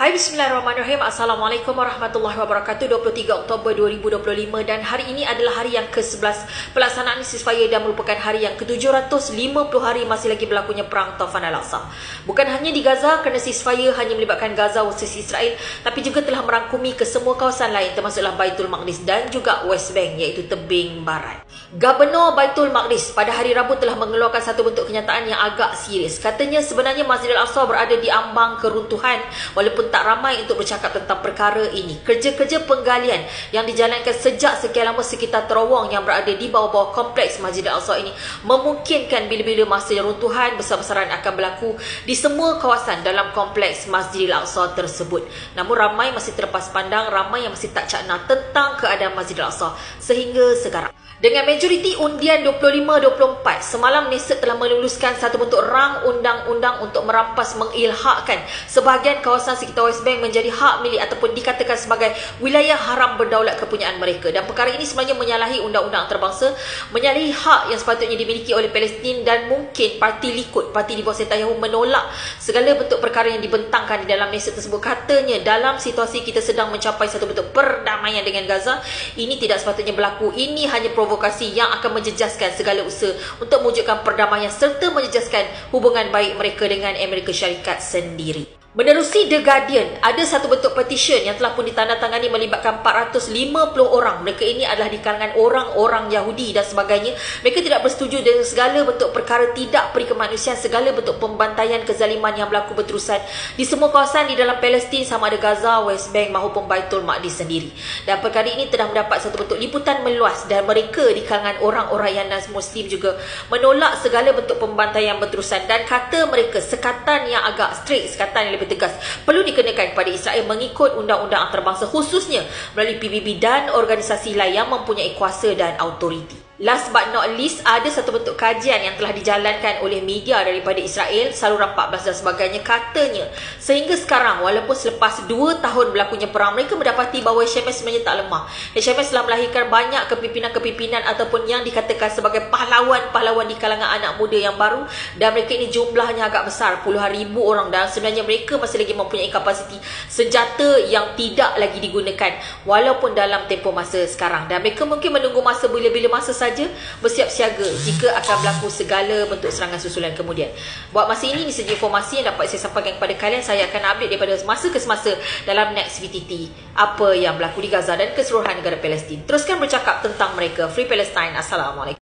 Hai Bismillahirrahmanirrahim Assalamualaikum warahmatullahi wabarakatuh 23 Oktober 2025 dan hari ini adalah hari yang ke-11 pelaksanaan ceasefire dan merupakan hari yang ke-750 hari masih lagi berlakunya perang Taufan Al-Aqsa. Bukan hanya di Gaza kerana ceasefire hanya melibatkan Gaza versus Israel tapi juga telah merangkumi ke semua kawasan lain termasuklah Baitul Maqdis dan juga West Bank iaitu tebing barat. Gubernur Baitul Maqdis pada hari Rabu telah mengeluarkan satu bentuk kenyataan yang agak serius. Katanya sebenarnya Masjid Al-Aqsa berada di ambang keruntuhan walaupun tak ramai untuk bercakap tentang perkara ini. Kerja-kerja penggalian yang dijalankan sejak sekian lama sekitar terowong yang berada di bawah-bawah kompleks Masjid Al-Aqsa ini memungkinkan bila-bila masa runtuhan besar-besaran akan berlaku di semua kawasan dalam kompleks Masjid Al-Aqsa tersebut. Namun ramai masih terlepas pandang, ramai yang masih tak cakna tentang keadaan Masjid Al-Aqsa sehingga sekarang. Dengan majoriti undian 25-24, semalam Neset telah meluluskan satu bentuk rang undang-undang untuk merampas mengilhakkan sebahagian kawasan sekitar West Bank menjadi hak milik ataupun dikatakan sebagai wilayah haram berdaulat kepunyaan mereka. Dan perkara ini sebenarnya menyalahi undang-undang antarabangsa, menyalahi hak yang sepatutnya dimiliki oleh Palestin dan mungkin parti Likud, parti di bawah Netanyahu menolak segala bentuk perkara yang dibentangkan di dalam Neset tersebut. Katanya dalam situasi kita sedang mencapai satu bentuk perdamaian dengan Gaza, ini tidak sepatutnya berlaku. Ini hanya provokasi provokasi yang akan menjejaskan segala usaha untuk mewujudkan perdamaian serta menjejaskan hubungan baik mereka dengan Amerika Syarikat sendiri. Menerusi The Guardian, ada satu bentuk petition yang telah pun ditandatangani melibatkan 450 orang. Mereka ini adalah di kalangan orang-orang Yahudi dan sebagainya. Mereka tidak bersetuju dengan segala bentuk perkara tidak peri kemanusiaan, segala bentuk pembantaian kezaliman yang berlaku berterusan di semua kawasan di dalam Palestin sama ada Gaza, West Bank maupun Baitul Maqdis sendiri. Dan perkara ini telah mendapat satu bentuk liputan meluas dan mereka di kalangan orang-orang yang Muslim juga menolak segala bentuk pembantaian berterusan dan kata mereka sekatan yang agak strict, sekatan yang lebih tegas perlu dikenakan kepada Israel mengikut undang-undang antarabangsa khususnya melalui PBB dan organisasi lain yang mempunyai kuasa dan autoriti. Last but not least, ada satu bentuk kajian yang telah dijalankan oleh media daripada Israel, saluran 14 dan sebagainya. Katanya, sehingga sekarang, walaupun selepas 2 tahun berlakunya perang, mereka mendapati bahawa HMS sebenarnya tak lemah. HMS telah melahirkan banyak kepimpinan-kepimpinan ataupun yang dikatakan sebagai pahlawan-pahlawan di kalangan anak muda yang baru. Dan mereka ini jumlahnya agak besar, puluhan ribu orang. Dan sebenarnya mereka masih lagi mempunyai kapasiti senjata yang tidak lagi digunakan walaupun dalam tempoh masa sekarang. Dan mereka mungkin menunggu masa bila-bila masa saja saja bersiap siaga jika akan berlaku segala bentuk serangan susulan kemudian. Buat masa ini, ini saja informasi yang dapat saya sampaikan kepada kalian. Saya akan update daripada masa ke semasa dalam next VTT apa yang berlaku di Gaza dan keseluruhan negara Palestin. Teruskan bercakap tentang mereka. Free Palestine. Assalamualaikum.